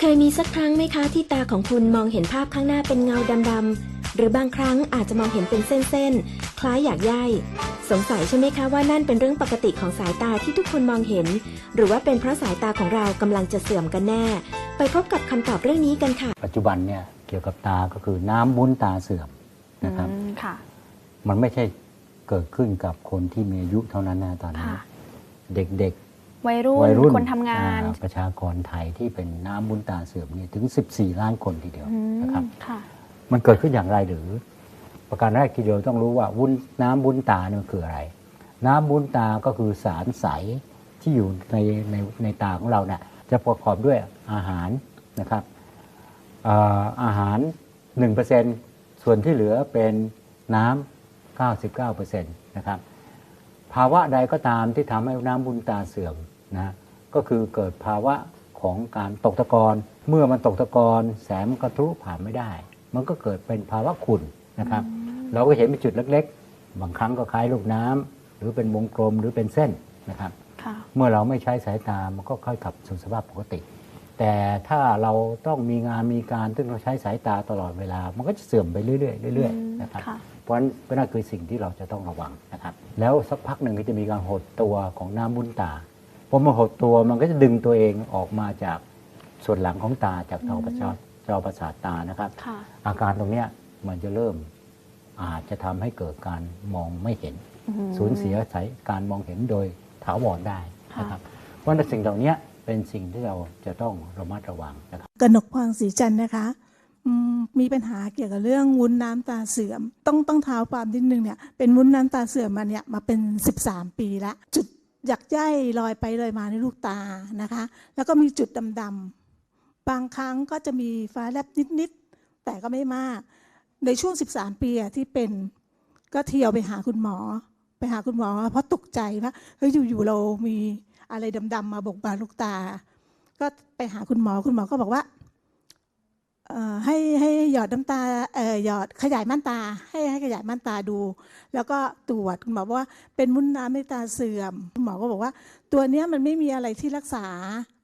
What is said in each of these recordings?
เคยมีสักครั้งไหมคะที่ตาของคุณมองเห็นภาพข้างหน้าเป็นเงาดำๆหรือบางครั้งอาจจะมองเห็นเป็นเส้นๆ คล้ายอยากย่ายสงสัยใช่ไหมคะว่านั่นเป็นเรื่องปกติของสายตาที่ทุกคนมองเห็น หรือว่าเป็นเพราะสายตาของเรากำลังจะเสื่อมกันแน่ ไปพบกับคำตอบเรื่องนี้กันค่ะ ปัจจุบันเนี่ยเกี่ยวกับตาก็คือน้ำวุ้นตาเสื่อมนะครับอืมค่ะ มันไม่ใช่เกิดขึ้นกับคนที่มีอายุเท่านั้นนะตอนนี้ค่ะเด็ก วัยรุ่ๆวัยรุ่นคนทำงานอ่ประชากรไทยที่เป็นน้ำวุ้นตาเสื่อมเนี่ยถึง 14 ล้านคนทีเดียวอืมนะครับค่ะมันเกิดขึ้นอย่างไรหรือ ประการแรกทีเดียวต้องรู้ว่าวุ้นน้ำวุ้นตาเนี่ยมันคืออะไร น้ำวุ้นตาก็คือสารใสที่อยู่ในในในตาของเราเนี่ยจะประกอบด้วยอาหารนะครับเอ่ออาหาร 1%ส่วนที่เหลือเป็นน้ำ99%นะครับ ภาวะใดก็ตามที่ทำให้น้ำบุญตาเสื่อมนะก็คือเกิดภาวะของการตกตะกอนเมื่อมันตกตะกอนแสงมันกระทะผ่านไม่ได้ มันก็เกิดเป็นภาวะขุ่นนะครับ เราก็เห็นเป็นจุดเล็กๆ บางครั้งก็คล้ายลูกน้ำหรือเป็นวงกลมหรือเป็นเส้นนะครับค่ะเมื่อเราไม่ใช้สายตามันก็ค่อยกลับสู่สภาพปกติ แต่ถ้าเราต้องมีงานมีการซึ่งเราใช้สายตาตลอดเวลา มันก็จะเสื่อมไปเรื่อยๆเรื่อยอืมๆนะครับค่ะเพ ราะฉะนั้นนั่นคือสิ่งที่เราจะต้องระวังนะครับ แล้วสักพักหนึ่งก็จะมีการหดตัวของน้ำบุญตาพอมันหดตัวมันก็จะดึงตัวเองออกมาจากส่วนหลังของตาจากจอประสาทจอประสาทตานะครับค่ะอาการตรงเนี้ยมันจะเริ่มอาจจะทำให้เกิดการมองไม่เห็นอืมสูญเสียสายการมองเห็นโดยถาวรได้ค่ะนะครับ เพราะฉะนั้นสิ่งเหล่านี้เป็นสิ่งที่เราจะต้องระมัดระวังนะครับกนกพรศรีจันทร์นะคะอื มีปัญหาเกี่ยวกับเรื่องวุ้นน้ำตาเสื่อม ต้องต้องเท้าความนิดนึงเนี่ยเป็นวุ้นน้ำตาเสื่อมมาเนี่ยมาเป็น 13 ปีละจุดหยักย่ายลอยไปลอยมาในลูกตานะคะ แล้วก็มีจุดดำๆบางครั้งก็จะมีฟ้าแลบนิดๆแต่ก็ไม่มาก ในช่วง 13 ปีที่เป็นก็เที่ยวไปหาคุณหมอ ไปหาคุณหมอเพราะตกใจว่าเฮ้ยอยู่ๆเรามีอะไรดำๆมาบกบานลูกตา ก็ไปหาคุณหมอคุณหมอก็บอกว่า ให้ให้หยอดน้ำตาเอ่อหยอดขยายม่านตา ให้ให้ขยายม่านตาดู แล้วก็ตรวจคุณหมอบอกว่าเป็นมุ้นน้ำในตาเสื่อมคุณหมอก็บอกว่า ตัวเนี้ยมันไม่มีอะไรที่รักษา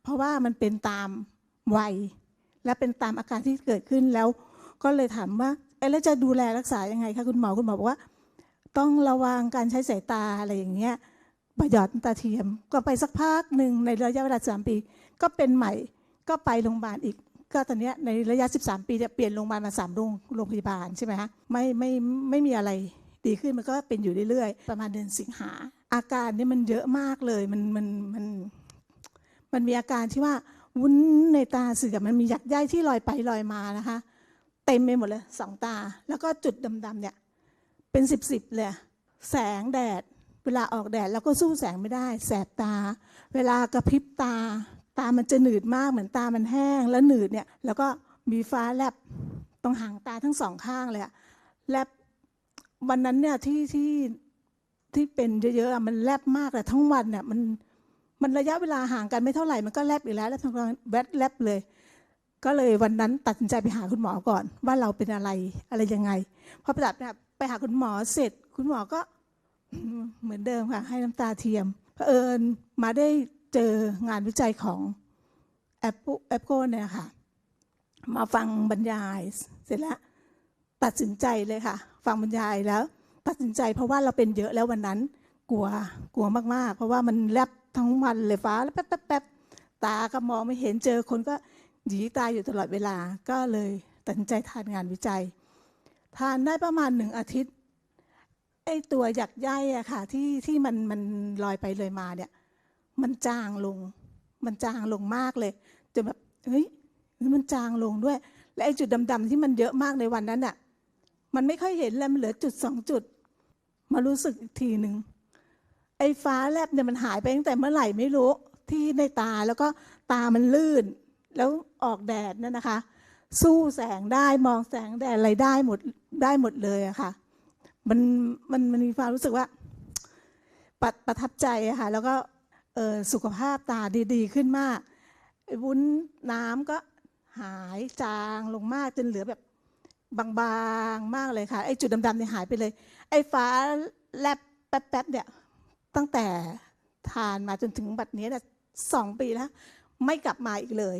เพราะว่ามันเป็นตามวัย และเป็นตามอาการที่เกิดขึ้นแล้ว ก็เลยถามว่าเอแล้วจะดูแลรักษายังไงคะคุณหมอคุณหมอบอกว่า ต้องระวังการใช้สายตาอะไรอย่างเงี้ยปหยอดน้ำตาเทียมก็ไปสักพักหนึ่งในระยะเวลาสามปี ก็เป็นใหม่ก็ไปโรงพยาบาลอีก ก็ตอนนี้ในระยะ 13 ปีจะเปลี่ยนโรงพยาบาลมาสามโรงโรงพยาบาลใช่ไหมฮะไม่ไม่ไม่มีอะไรดีขึ้นมันก็เป็นอยู่เรื่อยๆ ประมาณเดือนสิงหา อาการนี่มันเยอะมากเลยมันมันมันมันมีอาการที่ว่าวุ้นในตาเสื่อมมันมีหยักใยที่ลอยไปลอยมานะคะ เต็มไปหมดเลยสองตา แล้วก็จุดดำๆเนี่ยเป็นสิบสิบเลยแสงแดด เวลาออกแดดแล้วก็สู้แสงไม่ได้ แสบตา เวลากระพริบตา ตามันจะหนืดมากเหมือนตามันแห้งแล้วหนืดเนี่ยแล้วก็มีฟ้าแลบตรงหางตาทั้งสองข้างเลยอะแลบวันนั้นเนี่ยที่ที่ที่เป็นเยอะๆมันแลบมากแต่ทั้งวันเนี่ยมันมันระยะเวลาห่างกันไม่เท่าไหร่มันก็แลบอีกแล้วแล้วทั้งวันแวดแลบเลย ก็เลยวันนั้นตัดสินใจไปหาคุณหมอก่อน ว่าเราเป็นอะไรอะไรยังไงพอไปตัดไปหาคุณหมอเสร็จ คุณหมอก็เหมือนเดิมค่ะ ให้น้ำตาเทียมเผอิญมาได้ เจองานวิจัยของแอปแอปโกเนี่ยค่ะ มาฟังบรรยายเสร็จแล้วตัดสินใจเลยค่ะ ฟังบรรยายแล้ว ตัดสินใจเพราะว่าเราเป็นเยอะแล้ววันนั้นกลัวกลัวมากๆ เพราะว่ามันแลบทั้งวันเลยฟ้าแล้วแป๊บแป๊บแป๊บตาก็มองไม่เห็นเจอคนก็หยีตาอยู่ตลอดเวลาก็เลยตัดสินใจทานงานวิจัย ทานได้ประมาณหนึ่งอาทิตย์ไอตัวหยักใยอะค่ะที่ที่มันมันลอยไปเลยมาเนี่ย มันจางลง มันจางลงมากเลยจนแบบเฮ้ยมันจางลงด้วย และไอ้จุดดำๆที่มันเยอะมากในวันนั้นน่ะ มันไม่ค่อยเห็นแล้วมันเหลือจุดสองจุด มารู้สึกอีกทีหนึ่งไอ้ฟ้าแลบเนี่ยมันหายไปตั้งแต่เมื่อไหร่ไม่รู้ที่ในตาแล้วก็ตามันลื่น แล้วออกแดดนั่นนะคะ สู้แสงได้มองแสงแดดอะไรได้หมดได้หมดเลยอะค่ะ มันมันมันมีความรู้สึกว่าประประทับใจอะค่ะ แล้วก็ สุขภาพตาดี ๆ ขึ้นมากวุ้นน้ำก็หายจางลงมากจนเหลือแบบบางๆมากเลยค่ะ ไอ้จุดดำๆเนี่ยหายไปเลย ไอ้ฟ้าแลบแป๊บๆเนี่ยตั้งแต่ทานมาจนถึงบัดนี้เนี่ยสองปีแล้ว ไม่กลับมาอีกเลย